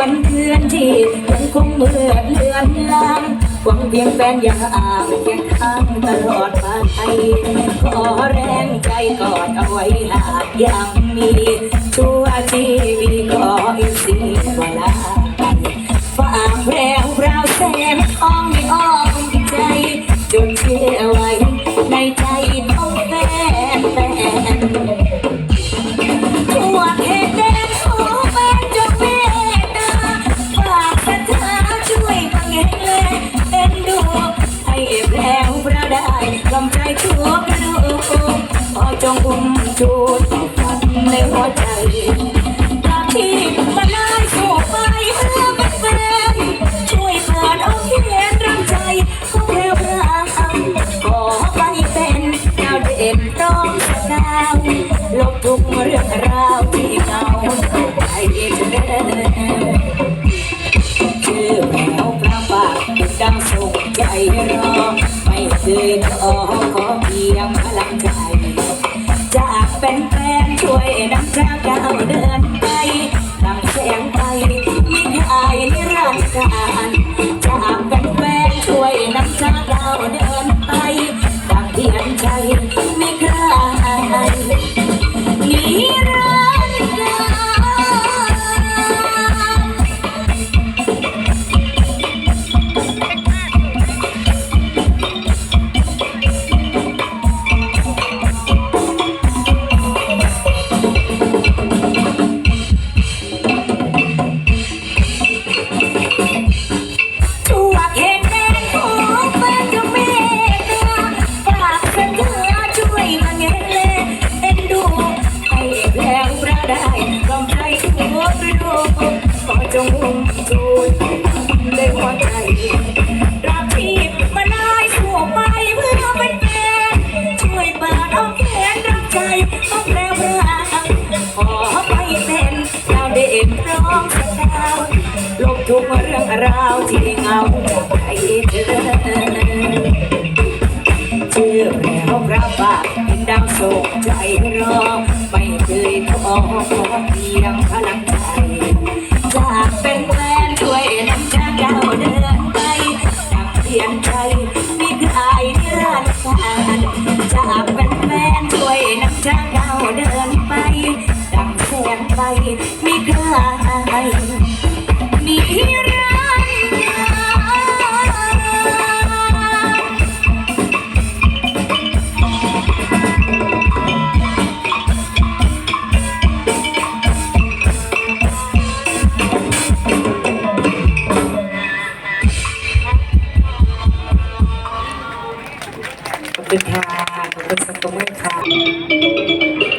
วันเพื่อนที่มันคงเมื่อเลือนลางหวังเพียงแฟนอย่าอ่างแค่ข้างตลอดไปขอแรงใจกอดเอาไว้หากยังมีตัวชีวิต กำใจทั่วกระดูกขอจงอุ้มชูต่อฟันในหัวใจตาบที่มาไลายสู่ไปเพื่อเป็นแฟนช่วยเปิดโอเขียนรังใจของแพรวพรางขอไปเป็นดาวเด่นต้องสกาวลบทุกเรื่องราวที่เงาใจเธอชื่อแมวพระบาทดังสุขใจรอ เคยท้อขอเพียงพลังใจ จากเป็นแฟนช่วยนำพระก้าเดินไปดังแสงไปยิ่ง ที่เงาจากใจเธอชื่อแล้วพระบาเป็นดังโศกใจรอไม่เคยท้อเพียงพลังใจจากเป็นแฟนช่วยนำชาก้าวเดินไปดังเพียนใจมีใครนิรันดร์การจากเป็นแฟนช่วยนำชาก้าวเดินไปดังแสงไปมีใคร คุณค่ะขอบคุณสักตัวมือค่ะ